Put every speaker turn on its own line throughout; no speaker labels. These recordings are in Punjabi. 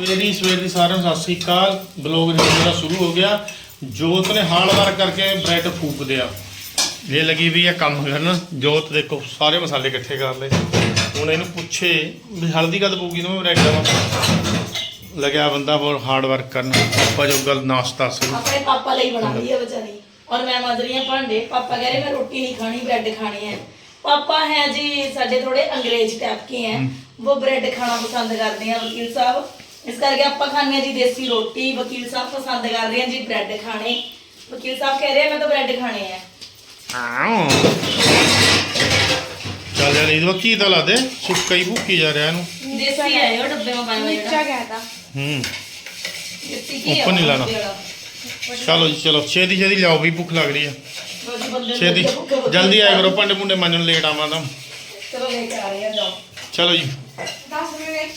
ਸਵੇਰੀ ਸਵੇਰੀ ਸਾਰਿਆਂ ਨੂੰ ਸਤਿ ਸ੍ਰੀ ਅਕਾਲ। ਬਲੌਗ ਜਿਹੜਾ ਸ਼ੁਰੂ ਹੋ ਗਿਆ। ਜੋਤ ਨੇ ਹਾਲ ਵਾਰ ਕਰਕੇ ਬ੍ਰੈਡ ਫੂਕ ਦਿਆ ਇਹ ਲੱਗੀ ਵੀ ਇਹ ਕੰਮ ਕਰਨ। ਜੋਤ ਦੇਖੋ ਸਾਰੇ ਮਸਾਲੇ ਇਕੱਠੇ ਕਰ ਲਏ। ਹੁਣ ਇਹਨੂੰ ਪੁੱਛੇ ਵੀ ਹਲਦੀ ਕਦ ਪਊਗੀ ਤੁਹਾਨੂੰ ਬ੍ਰੈਡ ਦਾ ਲੱਗਿਆ ਬੰਦਾ ਬਹੁਤ ਹਾਰਡ ਵਰਕ ਕਰਨ। ਆਪਾਂ ਜੋ ਗੱਲ ਨਾਸ਼ਤਾ ਸੀ।
ਆਪਣੇ ਪਾਪਾ ਲਈ ਬਣਾਈ ਹੈ ਵਿਚਾਰੀ। ਔਰ ਮੈਂ ਮਜ ਰਹੀ ਹਾਂ ਭਾਂਡੇ। ਪਾਪਾ ਕਹ ਰਹੇ ਮੈਂ ਰੋਟੀ ਨਹੀਂ ਖਾਣੀ ਬ੍ਰੈਡ ਖਾਣੀ ਹੈ। ਪਾਪਾ ਹੈ ਜੀ ਸਾਡੇ ਥੋੜੇ ਅੰਗਰੇਜ਼ ਟਾਈਪ ਕੇ ਹੈ। ਉਹ ਬ੍ਰੈਡ ਖਾਣਾ ਪਸੰਦ ਕਰਦੇ ਆ ਵਕੀਲ ਸਾਹਿਬ। ਇਸ ਕਰਕੇ ਆਪਾਂ ਖਾਣੇ ਜੀ ਦੇਸੀ ਰੋਟੀ ਵਕੀਲ ਸਾਹਿਬ ਪਸੰਦ ਕਰ ਰਹੇ ਆ ਜੀ ਬ੍ਰੈਡ ਖਾਣੇ। ਵਕੀਲ ਸਾਹਿਬ ਕਹਿ ਰਹੇ ਮੈਂ ਤਾਂ ਬ੍ਰੈਡ ਖਾਣੇ ਆ।
ਆਓ। ਚੱਲ ਯਾਰ ਇਹਦੇ ਵਕੀ ਤਾਂ ਲਾ ਦੇ? ਸੁੱਕਾ ਹੀ ਭੁੱਕੀ ਜਾ ਰਿਹਾ ਇਹਨੂੰ।
ਦੇਸੀ ਹੈ ਉਹ ਡੱਬੇ ਮੋਂ ਪਾਇਆ ਹੋਇਆ ਜਿਹੜਾ।
ਕਹਿਦਾ
ਹੂੰ।
ਦੇਸੀ
ਨਹੀਂ ਲਾਣਾ। ਚਲੋ ਜੀ ਚਲੋ। ਛੇਤੀ ਛੇਤੀ ਲਿਆਓ ਵੀ ਭੁੱਖ ਲੱਗ ਰਹੀ ਆ। ਛੇਤੀ। ਜਲਦੀ ਆਇਆ ਕਰੋ ਭਾਂਡੇ ਭੁੰਡੇ ਮਾਂਜਣ ਲੇਟ ਆਵਾਂ ਤਾਂ।
ਚਲੋ ਲੈ ਕੇ ਆ ਰਹੇ ਆ ਲਓ
ਚਲੋ ਜੀ।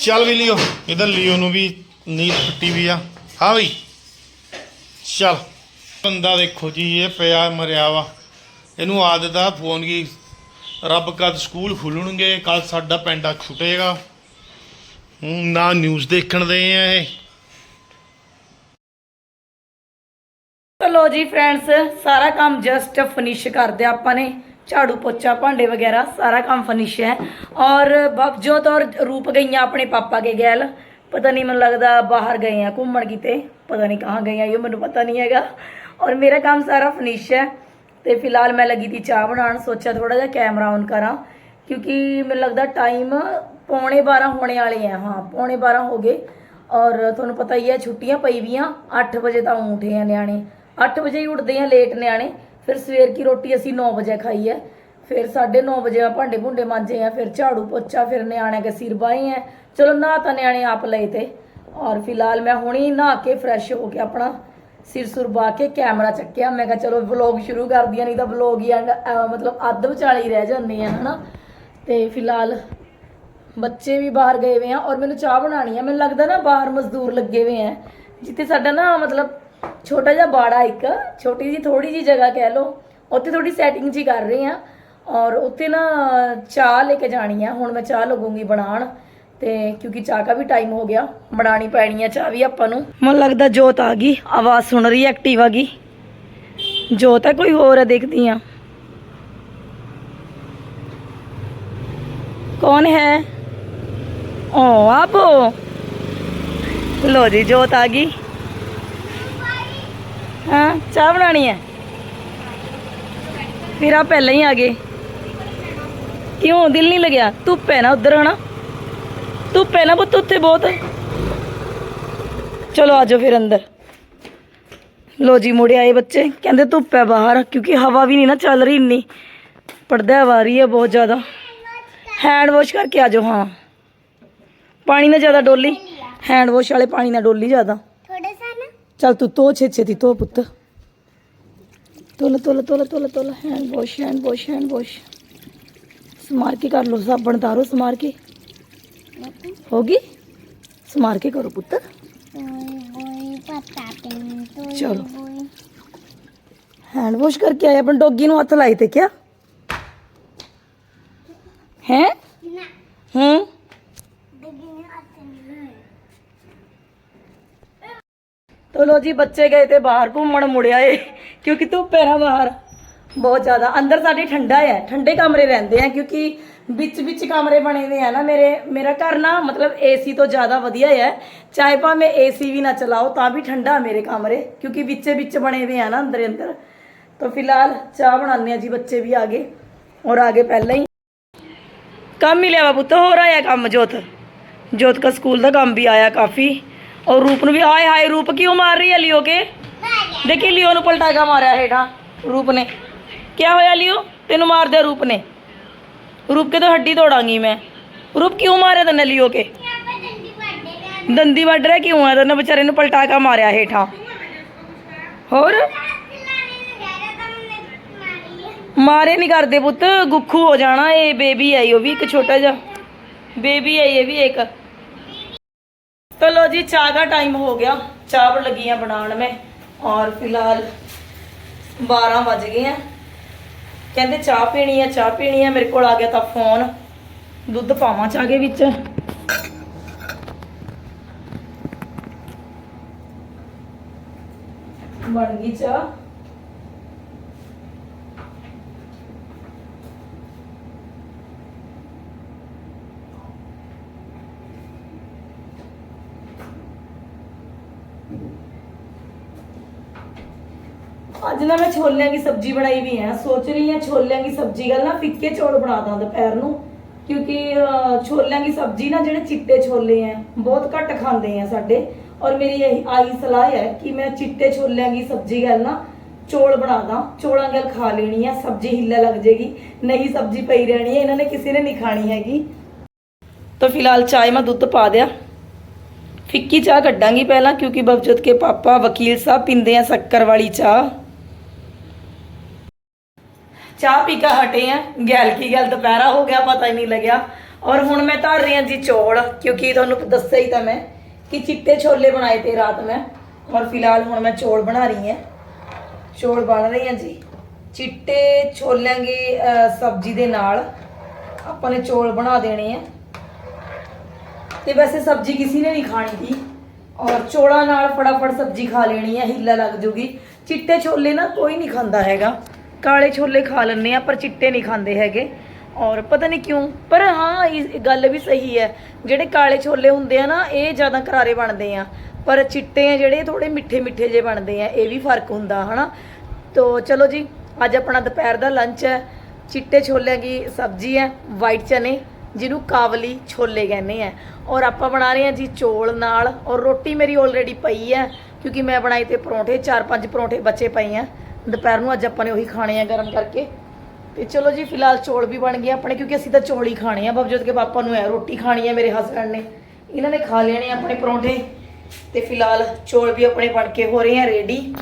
ਚੱਲ ਵੀ ਲਿਓ, ਇਧਰ ਲਿਓ ਨੂੰ ਵੀ ਨੀਂਦ ਫੱਟੀ ਵੀ ਆ। ਹਾਂ ਬਈ। ਚੱਲ, ਬੰਦਾ ਦੇਖੋ ਜੀ, ਇਹ ਪਿਆ, ਮਰਿਆ ਵਾ। ਇਹਨੂੰ ਆਦਤ ਆ, ਫੋਨ ਕੀ, ਰੱਬ ਕਦ ਸਕੂਲ ਖੁੱਲਣਗੇ ਕੱਲ ਸਾਡਾ ਪੈਂਡਾ ਛੁੱਟੇਗਾ। ਨਾ ਨਿਊਜ਼ ਦੇਖਣ ਦੇ ਆ ਇਹ।
ਚਲੋ ਜੀ ਫਰੈਂਡਸ ਸਾਰਾ ਕੰਮ ਜਸਟ ਫਿਨਿਸ਼ ਕਰਦੇ ਆਪਾਂ ਨੇ। ਝਾੜੂ ਪੋਚਾ, ਭਾਂਡੇ ਵਗੈਰਾ, ਸਾਰਾ ਕੰਮ ਫਿਨਿਸ਼ ਹੈ। ਔਰ ਬਬਜੋਤ ਔਰ ਰੂਪ ਗਈਆਂ ਆਪਣੇ ਪਾਪਾ ਕੇ ਗੈਲ। ਪਤਾ ਨਹੀਂ ਮੈਨੂੰ ਲੱਗਦਾ ਬਾਹਰ ਗਏ ਆ, ਘੁੰਮਣ ਕਿਤੇ। ਪਤਾ ਨਹੀਂ ਕਹਾਂ ਗਏ ਆ ਇਹ ਮੈਨੂੰ ਪਤਾ ਨਹੀਂ ਹੈਗਾ। ਔਰ ਮੇਰਾ ਕੰਮ ਸਾਰਾ ਫਿਨਿਸ਼ ਹੈ। ਤੇ ਫਿਲਹਾਲ ਮੈਂ ਲੱਗੀ ਤੀ ਚਾਹ ਬਣਾਉਣ, ਸੋਚਿਆ ਥੋੜਾ ਜਿਹਾ ਕੈਮਰਾ ਔਨ ਕਰਾਂ। ਕਿਉਂਕਿ ਮੈਨੂੰ ਲੱਗਦਾ ਟਾਈਮ ਪੌਣੇ 12 ਹੋਣੇ ਵਾਲੇ ਆ, ਹਾਂ, ਪੌਣੇ 12 ਹੋ ਗਏ। ਔਰ ਤੁਹਾਨੂੰ ਪਤਾ ਹੀ ਹੈ, ਛੁੱਟੀਆਂ ਪਈ ਵੀਆਂ 8 ਵਜੇ ਤਾਂ ਉੱਠੇ ਆ ਨਿਆਣੇ। 8 ਵਜੇ ਹੀ ਉੱਠਦੇ ਆ, ਲੇਟ ਨਿਆਣੇ। ਫਿਰ ਸਵੇਰ ਕੀ ਰੋਟੀ ਅਸੀਂ 9 ਵਜੇ ਖਾਈ ਹੈ। ਫਿਰ 9:30 ਵਜੇ ਆ, ਭਾਂਡੇ ਭੁੰਡੇ ਮਾਂਜੇ ਆ, ਫਿਰ ਝਾੜੂ ਪੋਚਾ, ਫਿਰ ਨਿਆਣੇ ਕੇ ਸਿਰ ਬਾਏ ਹੈ ਚਲੋ ਨਾ ਤਾਂ ਨਿਆਣੇ ਆਪ ਲਏ ਤੇ। ਔਰ ਫਿਲਹਾਲ ਮੈਂ ਹੁਣੀ ਨਹਾ ਕੇ ਫਰੈਸ਼ ਹੋ ਕੇ ਆਪਣਾ ਸਿਰ ਸੁਰ ਬਾ ਕੇ ਕੈਮਰਾ ਚੱਕਿਆ। ਮੈਂ ਕਿਹਾ ਚਲੋ ਵਲੌਗ ਸ਼ੁਰੂ ਕਰਦੀਆਂ ਨਹੀਂ ਤਾਂ ਵਲੌਗ ਹੀ ਐਂਡ ਮਤਲਬ ਅੱਧ ਵਿਚਾਲੇ ਹੀ ਰਹਿ ਜਾਂਦੇ ਆ, ਹਨਾ। ਤੇ ਫਿਲਹਾਲ ਬੱਚੇ ਵੀ ਬਾਹਰ ਗਏ ਹੋਏ ਆ ਔਰ ਮੈਨੂੰ ਚਾਹ ਬਣਾਣੀ ਆ। ਮੈਨੂੰ ਲੱਗਦਾ ਨਾ ਬਾਹਰ ਮਜ਼ਦੂਰ ਲੱਗੇ ਹੋਏ ਆ। ਜਿੱਥੇ ਸਾਡਾ ਨਾ ਮਤਲਬ ਛੋਟਾ ਜਿਹਾ ਬਾੜਾ ਇੱਕ, ਛੋਟੀ ਜੀ ਥੋੜੀ ਜੀ ਜਗ੍ਹਾ ਕਹਿ ਲਓ, ਉੱਥੇ ਥੋੜੀ ਸੈਟਿੰਗ ਜੀ ਕਰ ਰਹੇ ਆ। ਔਰ ਉੱਥੇ ਨਾ ਚਾਹ ਲੈ ਕੇ ਜਾਣੀ ਆ, ਹੁਣ ਮੈਂ ਚਾਹ ਲੱਗੂੰਗੀ ਬਣਾਉਣ, ਤੇ ਕਿਉਂਕਿ ਚਾਹ ਦਾ ਵੀ ਟਾਈਮ ਹੋ ਗਿਆ ਬਣਾਣੀ ਪੈਣੀ ਆ ਚਾਹ ਵੀ ਆਪਾਂ ਨੂੰ। ਮੈਨੂੰ ਲੱਗਦਾ ਜੋਤ ਆ ਗਈ, ਆਵਾਜ਼ ਸੁਣ ਰਹੀ ਐਕਟਿਵ ਆ ਗਈ। ਜੋਤ ਹੈ ਕੋਈ ਹੋਰ ਹੈ ਦੇਖਦੀ ਆ। ਕੌਣ ਹੈ? ਓ, ਆਪ। ਲੋ ਜੀ, ਜੋਤ ਆ ਗਈ। ਹਾਂ, ਚਾਹ ਬਣਾਣੀ ਹੈ। ਫਿਰ ਆ ਪਹਿਲਾਂ ਹੀ ਆ ਗਏ। ਕਿਉਂ? ਦਿਲ ਨਹੀਂ ਲੱਗਿਆ। ਧੁੱਪ ਹੈ ਨਾ ਉਧਰ, ਹਨਾ? ਧੁੱਪ ਹੈ ਨਾ ਬੁੱਤ ਉੱਥੇ ਬਹੁਤ। ਚਲੋ ਆਜੋ ਫਿਰ ਅੰਦਰ। ਲੋ ਜੀ, ਮੁੜੇ ਆਏ ਬੱਚੇ। ਕਹਿੰਦੇ ਧੁੱਪ ਹੈ ਬਾਹਰ, ਕਿਉਂਕਿ ਹਵਾ ਵੀ ਨਹੀਂ ਨਾ ਚੱਲ ਰਹੀ ਇੰਨੀ। ਪਰਦਾ ਹਵਾ ਰਹੀ ਹੈ ਬਹੁਤ ਜ਼ਿਆਦਾ। ਹੈਂਡ ਵਾਸ਼ ਕਰਕੇ ਆਜੋ ਹਾਂ। ਪਾਣੀ ਨਾ ਜ਼ਿਆਦਾ ਡੋਲੀ। ਹੈਂਡ ਵਾਸ਼ ਵਾਲੇ ਪਾਣੀ ਨਾ ਡੋਲੀ ਜ਼ਿਆਦਾ। ਚੱਲ ਤੂੰ ਤੋ ਛੇ ਛੇਤੀ ਤੋ ਪੁੱਤ। ਤੋਲਾ ਤੋਲਾ ਤੋਲਾ ਤੋਲਾ ਤੋਲਾ। Hand wash hand wash hand wash ਸਮਾਰ ਕੇ ਕਰ ਲੋ ਸਾਬਣ ਤਾਰੋ ਸਮਾਰ ਕੇ ਹੋ ਗਈ? ਸਮਾਰ ਕੇ ਕਰੋ ਪੁੱਤ। ਚਲੋ। ਹੈਂਡ ਵਾਸ਼ ਕਰਕੇ ਆਏ ਆਪਣ ਡੋਗੀ ਨੂੰ ਹੱਥ ਲਾਈ ਤੇ ਕਿਆ? ਚਲੋ ਜੀ, ਬੱਚੇ ਗਏ ਤੇ ਬਾਹਰ ਘੁੰਮਣ ਮੁੜਿਆ ਏ, ਕਿਉਂਕਿ ਧੁੱਪ ਹੈ ਨਾ ਬਾਹਰ। ਬਹੁਤ ਜ਼ਿਆਦਾ। ਅੰਦਰ ਸਾਡੇ ਠੰਡਾ ਹੈ, ਠੰਡੇ ਕਮਰੇ ਰਹਿੰਦੇ ਆ, ਕਿਉਂਕਿ ਵਿੱਚ ਵਿੱਚ ਕਮਰੇ ਬਣੇ ਹੋਏ ਆ ਨਾ ਮੇਰੇ, ਮੇਰਾ ਘਰ ਨਾ, ਮਤਲਬ ਏਸੀ ਤੋਂ ਜ਼ਿਆਦਾ ਵਧੀਆ ਹੈ। ਚਾਹੇ ਭਾਵੇਂ ਏਸੀ ਵੀ ਨਾ ਚਲਾਓ, ਤਾਂ ਵੀ ਠੰਡਾ ਮੇਰੇ ਕਮਰੇ, ਕਿਉਂਕਿ ਵਿੱਚੇ ਵਿੱਚ ਬਣੇ ਹੋਏ ਆ ਨਾ ਅੰਦਰ ਅੰਦਰ। ਤਾਂ ਫਿਲਹਾਲ ਚਾਹ ਬਣਾਉਂਦੇ ਆ ਜੀ ਬੱਚੇ ਵੀ ਆ ਗਏ ਔਰ ਆ ਗਏ ਪਹਿਲਾਂ ਹੀ। ਕੰਮ ਹੀ ਲਿਆ ਪੁੱਤ, ਹੋਰ ਆਇਆ ਕੰਮ ਜੋਤ? ਜੋਤ ਦਾ ਸਕੂਲ ਦਾ ਕੰਮ ਵੀ ਆਇਆ ਕਾਫੀ। ਔਰ ਰੂਪ ਨੂੰ ਵੀ, ਹਾਏ ਹਾਏ, ਰੂਪ ਕਿਉਂ ਮਾਰ ਰਹੀ ਹੈ ਲਿਓ ਕੇ? ਦੇਖੀ ਲਿਓ ਨੂੰ ਪਲਟਾਕਾ ਮਾਰਿਆ ਹੇਠਾਂ, ਰੂਪ ਨੇ। ਕੀ ਹੋਇਆ ਲਿਓ? ਤੈਨੂੰ ਮਾਰ ਦਿਆ ਰੂਪ ਨੇ। ਰੂਪ ਕੇ ਤਾਂ ਹੱਡੀ ਤੋੜਾਂਗੀ ਮੈਂ? ਰੂਪ ਕਿਉਂ ਮਾਰਿਆ ਤੈਨੂੰ ਲਿਓ ਕੇ? ਦੰਦੀ ਵੱਢ ਰਿਹਾ ਕਿਉਂ ਆ? ਤੈਨੂੰ ਵਿਚਾਰੇ ਨੂੰ ਪਲਟਾਕਾ ਮਾਰਿਆ ਹੇਠਾਂ? ਹੋਰ? ਮਾਰੇ ਨਹੀਂ ਕਰਦੇ ਪੁੱਤ, ਗੁੱਖੂ ਹੋ ਜਾਣਾ ਇਹ ਬੇਬੀ ਆਈ ਉਹ ਵੀ ਇੱਕ ਛੋਟਾ ਜਿਹਾ। ਬੇਬੀ ਆਈ ਇਹ ਵੀ ਇੱਕ। तो लो जी चाय का टाइम हो गया चावल लगी हैं बनाने में और फिलहाल बारह बज गए हैं ਕਹਿੰਦੇ ਚਾਹ ਪੀਣੀ ਹੈ ਚਾਹ ਪੀਣੀ ਹੈ ਮੇਰੇ ਕੋਲ ਆ ਗਿਆ ਤਾਂ ਫੋਨ ਦੁੱਧ ਪਾਵਾਂ ਚਾਹ ਦੇ ਵਿੱਚ। ਬਣ ਗਈ ਚਾਹ। ਅੱਜ ਨਾ ਮੈਂ ਛੋਲਿਆਂ ਦੀ ਸਬਜ਼ੀ ਬਣਾਈ ਵੀ ਹੈ ਸੋਚ ਰਹੀ ਹਾਂ ਛੋਲਿਆਂ ਦੀ ਸਬਜ਼ੀ ਗੱਲ ਨਾ ਫਿੱਕੇ ਚੌਲ ਬਣਾ ਦਾਂ ਦੁਪਹਿਰ ਨੂੰ। ਕਿਉਂਕਿ ਅਹ, ਛੋਲਿਆਂ ਦੀ ਸਬਜ਼ੀ ਨਾ ਜਿਹੜੇ ਚਿੱਟੇ ਛੋਲੇ ਆ ਬਹੁਤ ਘੱਟ ਖਾਂਦੇ ਆ ਸਾਡੇ। ਔਰ ਮੇਰੀ ਇਹੀ ਆਈ ਸਲਾਹ ਹੈ ਕਿ ਮੈਂ ਚਿੱਟੇ ਛੋਲਿਆਂ ਦੀ ਸਬਜ਼ੀ ਗੱਲ ਨਾ ਚੋਲ ਬਣਾ ਦਾਂ। ਚੋਲਾਂ ਗੱਲ ਖਾ ਲੈਣੀ ਆ ਸਬਜ਼ੀ ਹਿੱਲਾ ਲੱਗ ਜੇਗੀ। ਨਹੀਂ ਸਬਜ਼ੀ ਪਈ ਰਹਿਣੀ ਹੈ ਇਹਨਾਂ ਨੇ ਕਿਸੇ ਨੇ ਨਹੀਂ ਖਾਣੀ ਹੈਗੀ। ਤਾਂ ਫਿਲਹਾਲ ਚਾਹ ਮੈਂ ਦੁੱਧ ਪਾ ਦਿਆ। ਫਿੱਕੀ ਚਾਹ ਕੱਢਾਂਗੀ ਪਹਿਲਾਂ ਕਿਉਂਕਿ ਬਵਜੋਤ ਕੇ ਪਾਪਾ ਵਕੀਲ ਸਾਹਿਬ ਪੀਂਦੇ ਆ ਸ਼ੱਕਰ ਵਾਲੀ ਚਾਹ। ਚਾਹ ਪੀ ਕੇ ਹਟੇ ਆ, ਗੈਲ ਕੀ ਗੱਲ ਦੁਪਹਿਰਾ ਹੋ ਗਿਆ, ਪਤਾ ਹੀ ਨਹੀਂ ਲੱਗਿਆ। ਔਰ ਹੁਣ ਮੈਂ ਧਰ ਰਹੀ ਹਾਂ ਜੀ ਚੌਲ, ਕਿਉਂਕਿ ਤੁਹਾਨੂੰ ਦੱਸਿਆ ਹੀ ਤਾਂ ਮੈਂ ਕਿ ਚਿੱਟੇ ਛੋਲੇ ਬਣਾਏ ਤੇ ਰਾਤ ਮੈਂ। ਔਰ ਫਿਲਹਾਲ ਹੁਣ ਮੈਂ ਚੌਲ ਬਣਾ ਰਹੀ ਹਾਂ। ਚੌਲ ਬਣ ਰਹੀ ਹਾਂ ਜੀ। ਚਿੱਟੇ ਛੋਲਿਆਂ ਦੀ ਸਬਜ਼ੀ ਦੇ ਨਾਲ ਆਪਾਂ ਨੇ ਚੌਲ ਬਣਾ ਦੇਣੇ ਆ। ਤੇ ਵੈਸੇ ਸਬਜ਼ੀ ਕਿਸੇ ਨੇ ਨਹੀਂ ਖਾਣੀ ਸੀ ਔਰ ਚੋਲਾ ਨਾਲ ਫਟਾਫਟ ਸਬਜ਼ੀ ਖਾ ਲੈਣੀ ਹੈ ਹਿੱਲਾ ਲੱਗ ਜੂਗੀ। ਚਿੱਟੇ ਛੋਲੇ ਨਾ ਕੋਈ ਨਹੀਂ ਖਾਂਦਾ ਹੈਗਾ। ਕਾਲੇ ਛੋਲੇ ਖਾ ਲੈਂਦੇ ਆ ਪਰ ਚਿੱਟੇ ਨਹੀਂ ਖਾਂਦੇ ਹੈਗੇ। ਔਰ ਪਤਾ ਨਹੀਂ ਕਿਉਂ, ਪਰ ਹਾਂ, ਇਹ ਗੱਲ ਵੀ ਸਹੀ ਹੈ। ਜਿਹੜੇ ਕਾਲੇ ਛੋਲੇ ਹੁੰਦੇ ਆ ਨਾ, ਇਹ ਜ਼ਿਆਦਾ ਕਰਾਰੇ ਬਣਦੇ ਆ। ਪਰ ਚਿੱਟੇ ਆ ਜਿਹੜੇ ਥੋੜੇ ਮਿੱਠੇ ਮਿੱਠੇ ਜੇ ਬਣਦੇ ਆ, ਇਹ ਵੀ ਫ਼ਰਕ ਹੁੰਦਾ, ਹਨਾ? ਤੋ ਚਲੋ ਜੀ, ਅੱਜ ਆਪਣਾ ਦੁਪਹਿਰ ਦਾ ਲੰਚ ਹੈ। ਚਿੱਟੇ ਛੋਲਿਆਂ ਦੀ ਸਬਜ਼ੀ ਹੈ ਵਾਈਟ ਚਨੇ, ਜਿਹਨੂੰ ਕਾਵਲੀ ਛੋਲੇ ਕਹਿੰਦੇ ਆ। ਔਰ ਆਪਾਂ ਬਣਾ ਰਹੇ ਹਾਂ ਜੀ ਚੋਲ ਨਾਲ, ਔਰ ਰੋਟੀ ਮੇਰੀ ਆਲਰੇਡੀ ਪਈ ਹੈ, ਕਿਉਂਕਿ ਮੈਂ ਬਣਾਈ ਤੇ ਪਰੌਂਠੇ, ਚਾਰ ਪੰਜ ਪਰੌਂਠੇ ਬਚੇ ਪਏ ਆ। ਦੁਪਹਿਰ ਨੂੰ ਅੱਜ ਆਪਾਂ ਨੇ ਉਹੀ ਖਾਣੇ ਆ ਗਰਮ ਕਰਕੇ। ਤੇ ਚਲੋ ਜੀ, ਫਿਲਹਾਲ ਚੋਲ ਵੀ ਬਣ ਗਏ ਆਪਣੇ, ਕਿਉਂਕਿ ਅਸੀਂ ਤਾਂ ਚੋਲ ਹੀ ਖਾਣੇ ਆ। ਬਬਜੋਤ ਕੇ ਪਾਪਾ ਨੂੰ ਹੈ ਰੋਟੀ ਖਾਣੀ ਹੈ ਮੇਰੇ ਹਸਬੰਡ ਨੇ। ਇਹਨਾਂ ਨੇ ਖਾ ਲੈਣੇ ਆਪਣੇ ਪਰੌਂਠੇ। ਤੇ ਫਿਲਹਾਲ ਚੋਲ ਵੀ ਆਪਣੇ ਬਣ ਕੇ ਹੋ ਰਹੇ ਆ ਰੈਡੀ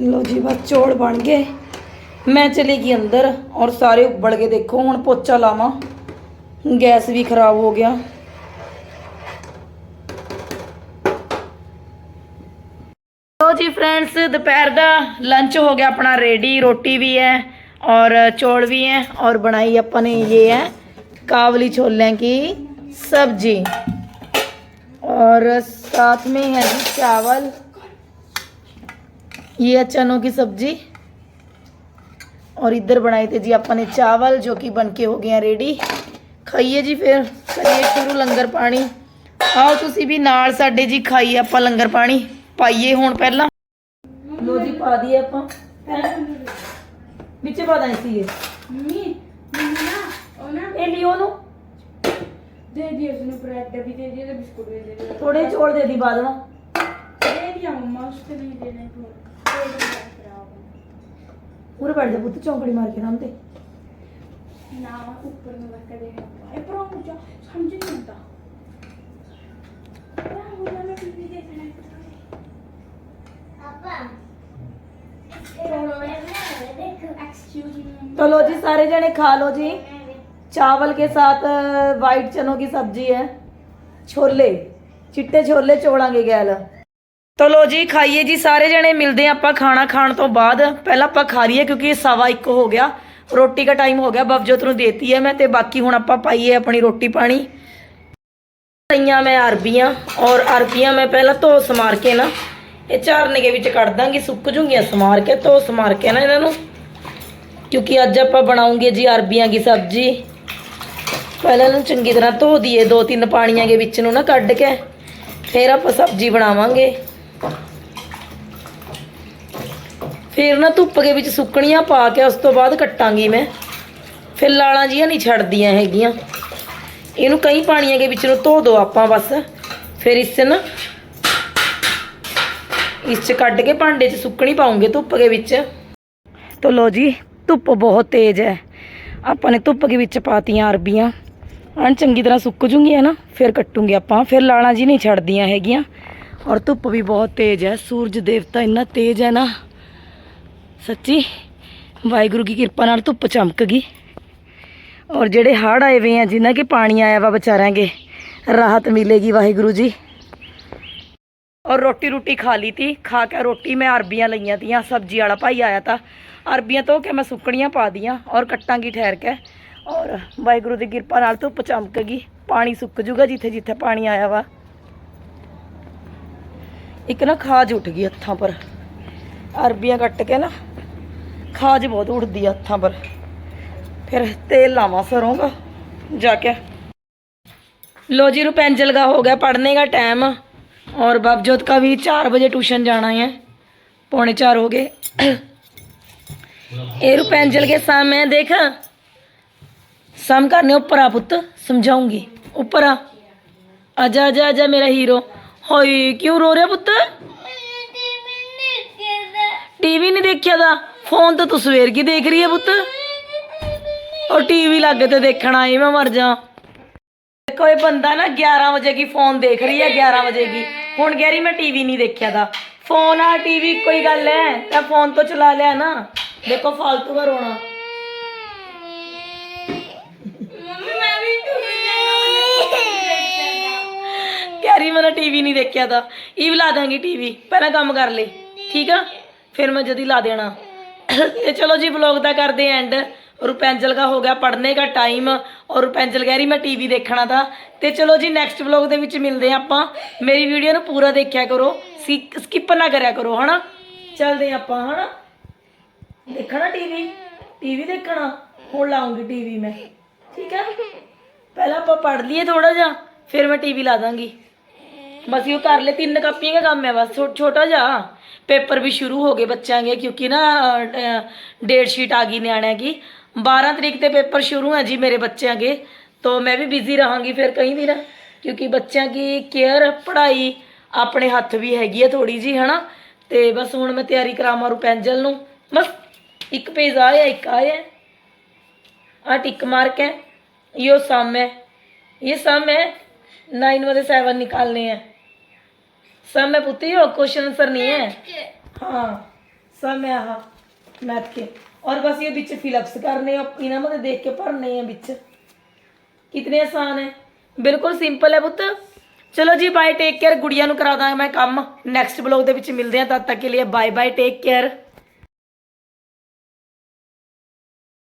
ਲੋ ਜੀ, ਬਸ ਚੌਲ ਬਣ ਗਏ। ਮੈਂ ਚਲੀ ਗਈ ਅੰਦਰ ਔਰ ਸਾਰੇ ਉਬਲ ਗਏ। ਦੇਖੋ, ਹੁਣ ਪੋਚਾ ਲਾਵਾਂ। ਗੈਸ ਵੀ ਖਰਾਬ ਹੋ ਗਿਆ। ਲੋ ਜੀ ਫਰੈਂਡਸ ਦੁਪਹਿਰ ਦਾ ਲੰਚ ਹੋ ਗਿਆ ਆਪਣਾ ਰੈਡੀ ਰੋਟੀ ਵੀ है और चौल भी हैं और बनाई अपन ने ये है कावली छोले की सब्जी और साथ में है जी चावल ये है चनों की सब्जी और इधर बनाए थे जी अपन ने चावल जो कि बन के हो गए हैं रेडी ਖਾਈਏ ਜੀ ਫਿਰ ਕਰੀਏ ਸ਼ੁਰੂ ਲੰਗਰ ਪਾਣੀ ਆਓ ਤੁਸੀਂ ਵੀ ਨਾਲ ਸਾਡੇ ਜੀ ਖਾਈਏ ਆਪਾਂ ਲੰਗਰ ਪਾਣੀ ਪਾਈਏ ਹੁਣ ਪਹਿਲਾਂ ਲੋ ਜੀ ਪਾ ਦਈਏ ਆਪਾਂ। ਵਿੱਚ ਪਾ ਦਾਂ ਸੀ ਇਹ
ਮੰਮੀ ਮੰਮੀ ਨਾ ਉਹ ਨਾ
ਇਹ ਲਿਓ ਨੂੰ
ਦੇ ਦੀ ਉਸਨੂੰ ਬ੍ਰੈਡ ਵੀ ਦੇ ਦੀ ਤੇ ਬਿਸਕੁਟ ਵੀ ਦੇ ਦੇ
ਥੋੜੇ ਚੌਲ ਦੇ ਦੀ ਬਾਦਵਾ
ਦੇ ਦਿਆ ਮੰਮਾ ਉਸ ਤੇ ਨਹੀਂ ਦੇਣੇ ਤੂੰ ਦੇ ਦੇ ਖਰਾਬ
ਉਰੇ ਬੈਠ ਜਾ ਪੁੱਤ ਚੌਂਕੜੀ ਮਾਰ ਕੇ ਨਾਮ ਤੇ।
ਨਾ ਉੱਪਰ ਨੂੰ ਲੱਗ ਦੇ ਇਹ ਪਰ ਉਹ ਮੁਝੇ ਸਮਝ ਨਹੀਂ ਆਉਂਦਾ। ਆ ਮੁਝੇ ਨਾ ਟੀਵੀ ਦੇਖਣਾ ਪਾਪਾ। एक्सक्यूज मी
तो लो जी सारे जने खा लो जी चावल के साथ अ, वाइट चनों की सब्जी है छोले ਚਿੱਟੇ ਛੋਲੇ ਚੋਲਾਂਗੇ ਗੈਲ ਤੋ ਲੋ ਜੀ ਖਾਈਏ ਜੀ ਸਾਰੇ ਜਣੇ ਮਿਲਦੇ ਆ ਆਪਾਂ ਖਾਣਾ ਖਾਣ ਤੋਂ ਬਾਅਦ ਪਹਿਲਾਂ ਆਪਾਂ ਖਾ ਲਈਏ ਕਿਉਂਕਿ ਇਹ ਸਵਾ ਇੱਕ ਹੋ ਗਿਆ ਰੋਟੀ ਦਾ ਟਾਈਮ ਹੋ ਗਿਆ ਬਵਜੋਤ ਨੂੰ ਦੇਤੀ ਹੈ ਮੈਂ ਤੇ ਬਾਕੀ ਹੁਣ ਆਪਾਂ ਪਾਈਏ ਆਪਣੀ ਰੋਟੀ ਪਾਣੀ ਲਈਆਂ ਮੈਂ ਅਰਬੀਆਂ ਔਰ ਅਰਬੀਆਂ ਮੈਂ ਪਹਿਲਾਂ ਧੋ ਸਮਾਰ ਕੇ ਨਾ ਇਹ ਝਾਰਨੇ ਦੇ ਵਿੱਚ ਕੱਢ ਦਾਂਗੀ, ਸੁੱਕ ਜੂਗੀਆਂ ਸਮਾਰ ਕੇ, ਧੋ ਸਮਾਰ ਕੇ ਨਾ ਇਹਨਾਂ ਨੂੰ। ਕਿਉਂਕਿ ਅੱਜ ਆਪਾਂ ਬਣਾਉਂਗੇ ਜੀ ਅਰਬੀਆਂ ਦੀ ਸਬਜ਼ੀ। ਪਹਿਲਾਂ ਇਹਨੂੰ ਚੰਗੀ ਤਰ੍ਹਾਂ ਧੋ ਦਈਏ, ਦੋ ਤਿੰਨ ਪਾਣੀਆਂ ਦੇ ਵਿੱਚ ਨੂੰ ਨਾ ਕੱਢ ਕੇ, ਫਿਰ ਆਪਾਂ ਸਬਜ਼ੀ ਬਣਾਵਾਂਗੇ। ਫਿਰ ਨਾ ਧੁੱਪ ਦੇ ਵਿੱਚ ਸੁੱਕਣੀਆਂ ਪਾ ਕੇ ਉਸ ਤੋਂ ਬਾਅਦ ਕੱਟਾਂਗੀ ਮੈਂ। ਫਿਰ ਲਾਲਾਂ ਜੀਆਂ ਨਹੀਂ ਛੱਡਦੀਆਂ ਹੈਗੀਆਂ। ਇਹਨੂੰ ਕਈ ਪਾਣੀਆਂ ਦੇ ਵਿੱਚ ਨੂੰ ਧੋ ਦੋ ਆਪਾਂ ਬਸ। ਫਿਰ ਇਸ ਨਾ ਇਸ 'ਚ ਕੱਢ ਕੇ ਭਾਂਡੇ 'ਚ ਸੁੱਕਣੀ ਪਾਉਂਗੇ ਧੁੱਪ ਦੇ ਵਿੱਚ। ਤੋ ਲੋ ਜੀ, ਧੁੱਪ ਬਹੁਤ ਤੇਜ਼ ਹੈ। ਆਪਾਂ ਨੇ ਧੁੱਪ ਦੇ ਵਿੱਚ ਪਾਤੀਆਂ ਅਰਬੀਆਂ। ਅਣ ਚੰਗੀ ਤਰ੍ਹਾਂ ਸੁੱਕ ਜੂਗੀਆਂ ਨਾ, ਫਿਰ ਕੱਟੂਗੇ ਆਪਾਂ। ਫਿਰ ਲਾਲਾਂ ਜੀ ਨਹੀਂ ਛੱਡਦੀਆਂ ਹੈਗੀਆਂ। ਔਰ ਧੁੱਪ ਵੀ ਬਹੁਤ ਤੇਜ਼ ਹੈ। ਸੂਰਜ ਦੇਵਤਾ ਇੰਨਾ ਤੇਜ਼ ਹੈ ਨਾ। ਸੱਚੀ, ਵਾਹਿਗੁਰੂ ਦੀ ਕਿਰਪਾ ਨਾਲ ਧੁੱਪ ਚਮਕ ਗਈ। ਔਰ ਜਿਹੜੇ ਹੜ੍ਹ ਆਏ ਵੇ ਆ, ਜਿਨ੍ਹਾਂ ਕੇ ਪਾਣੀ ਆਇਆ ਵਾ ਵਿਚਾਰਿਆਂ ਰਾਹਤ ਮਿਲੇਗੀ ਵਾਹਿਗੁਰੂ ਜੀ। और रोटी रोटी खा ली थी खा के रोटी मैं अरबियाँ लिया थी सब्ज़ी वाला भाई आया था। अरबियाँ तो के मैं सुकड़ियाँ पा दियाँ और कट्टांगी ठहर के। और वाहगुरु की कृपा नाल धुप चमकगी, पानी सुक जूगा जिथे जिथे पानी आया वा। एक ना खाज उठ गई हथा पर। अरबियाँ कट के ना, खाज बहुत उठती हथा पर। फिर तेल लावा सरों का जाके। लो जी, रुपेंजल का हो गया, पढ़ने का टाइम। और बाबजोत का भी चार बजे ट्यूशन जाना है पौने चार हो गए ये रुपेंजल के सामने देख सम करने ऊपर आ पुत्त समझाऊंगी ऊपर आ आजा आजा आजा मेरा हीरो होई क्यों रो रहा पुत्त टीवी नहीं देखिया था फोन तो तू सवेर की देख रही है पुत्त ਉਹ ਟੀਵੀ ਲੱਗੇ ਤੇ ਦੇਖਣਾ ਆਈ ਮੈਂ ਮਰ ਜਾ ਕੋਈ ਬੰਦਾ ਨਾ 11 ਵਜੇ ਕੀ ਫੋਨ ਦੇਖ ਰਹੀ ਹੈ 11 ਵਜੇ ਕੀ ਹੁਣ ਕਹਿ ਰਹੀ ਮੈਂ ਟੀਵੀ ਨਹੀਂ ਦੇਖਿਆ ਦਾ। ਫੋਨ ਆ ਟੀਵੀ ਕੋਈ ਗੱਲ ਹੈ ਤਾਂ ਫੋਨ ਤੋਂ ਚਲਾ ਲਿਆ ਨਾ। ਦੇਖੋ ਫालतू ਦਾ ਰੋਣਾ।
ਮੰਮੀ ਮੈਂ ਵੀ
ਕਹਿ ਰਹੀ ਮੈਂ ਟੀਵੀ ਨਹੀਂ ਦੇਖਿਆ ਦਾ। ਇਹ ਵੀ ਲਾ ਦਾਂਗੀ ਟੀਵੀ। ਪਹਿਲਾਂ ਕੰਮ ਕਰ ਲੈ। ਠੀਕ ਆ? ਫਿਰ ਮੈਂ ਜਦੀ ਲਾ ਦੇਣਾ। ਤੇ ਚਲੋ ਜੀ ਵਲੌਗ ਦਾ ਕਰਦੇ ਐਂਡ ਰੁਪੈਂਜਲ ਦਾ ਹੋ ਗਿਆ ਪੜ੍ਹਨੇ ਦਾ ਟਾਈਮ ਔਰ ਰੁਪੈਂਜਲ ਕਹਿ ਰਹੀ ਮੈਂ ਟੀਵੀ ਦੇਖਣਾ ਦਾ ਤੇ ਚਲੋ ਜੀ ਨੈਕਸਟ ਵਲੌਗ ਦੇ ਵਿੱਚ ਮਿਲਦੇ ਆ ਆਪਾਂ। ਮੇਰੀ ਵੀਡੀਓ ਨੂੰ ਪੂਰਾ ਦੇਖਿਆ ਕਰੋ। ਸਕਿਪ ਨਾ ਕਰਿਆ ਕਰੋ, ਹਨਾ? ਚੱਲਦੇ ਆਪਾਂ, ਹਨਾ? ਦੇਖਣਾ ਟੀਵੀ ਟੀਵੀ ਦੇਖਣਾ? ਹੁਣ ਲਾਉਂਗੀ ਟੀਵੀ ਮੈਂ। ਠੀਕ ਹੈ? ਪਹਿਲਾਂ ਆਪਾਂ ਪੜ੍ਹ ਲਈਏ ਥੋੜਾ ਜਿਹਾ, ਫਿਰ ਮੈਂ ਟੀਵੀ ਲਾ ਦਾਂਗੀ। ਬਸ ਇਹ ਕਰ ਲੈ ਤਿੰਨ ਕਾਪੀਆਂ ਦਾ ਕੰਮ ਹੈ ਬਸ ਛੋਟਾ ਜਿਹਾ। ਪੇਪਰ ਵੀ ਸ਼ੁਰੂ ਹੋ ਗਏ ਬੱਚਿਆਂ ਦੇ, ਕਿਉਂਕਿ ਨਾ ਡੇਟ ਸ਼ੀਟ ਆ ਗਈ ਨਿਆਣਿਆਂ ਦੀ। 12 ਤਰੀਕ ਤੇ ਪੇਪਰ ਸ਼ੁਰੂ ਹੈ ਜੀ ਮੇਰੇ ਬੱਚਿਆਂ ਦੇ, ਤੋਂ ਮੈਂ ਵੀ ਬਿਜ਼ੀ ਰਹਾਂਗੀ ਫਿਰ ਕਈ ਦਿਨ, ਕਿਉਂਕਿ ਬੱਚਿਆਂ ਦੀ ਕੇਅਰ, ਪੜ੍ਹਾਈ ਆਪਣੇ ਹੱਥ ਵੀ ਹੈਗੀ ਹੈ ਥੋੜੀ ਜੀ ਹਨਾ? ਤੇ ਬਸ ਹੁਣ ਮੈਂ ਤਿਆਰੀ ਕਰਾਵਾਂ ਰੁਪੈਂਜਲ ਨੂੰ। ਬਸ, ਇੱਕ ਪੇਜ ਆਇਆ ਇੱਕ ਆਇਆ ਆ ਟਿਕ ਮਾਰਕ ਹੈ यो सम है ये सम है नाइन में से सेवन निकालने हैं सम है पुत्री हो क्वेश्चन आंसर नहीं है हाँ सम है हाँ मैथ के और बस ये बिच फिलअप्स करने हैं इन्हें मतलब देख के भरने हैं बिच कितने आसान है ਬਿਲਕੁਲ ਸਿੰਪਲ ਹੈ ਪੁੱਤ ਚਲੋ ਜੀ ਬਾਏ ਟੇਕ ਕੇਅਰ ਗੁੜੀਆ ਨੂੰ ਕਰਾ ਦਾਂਗਾ ਮੈਂ ਕੰਮ ਨੈਕਸਟ ਬਲੌਗ ਦੇ ਵਿੱਚ ਮਿਲਦੇ ਹਾਂ ਤਦ ਤੱਕ ਕੇ ਲਈ ਬਾਏ ਬਾਏ ਟੇਕ ਕੇਅਰ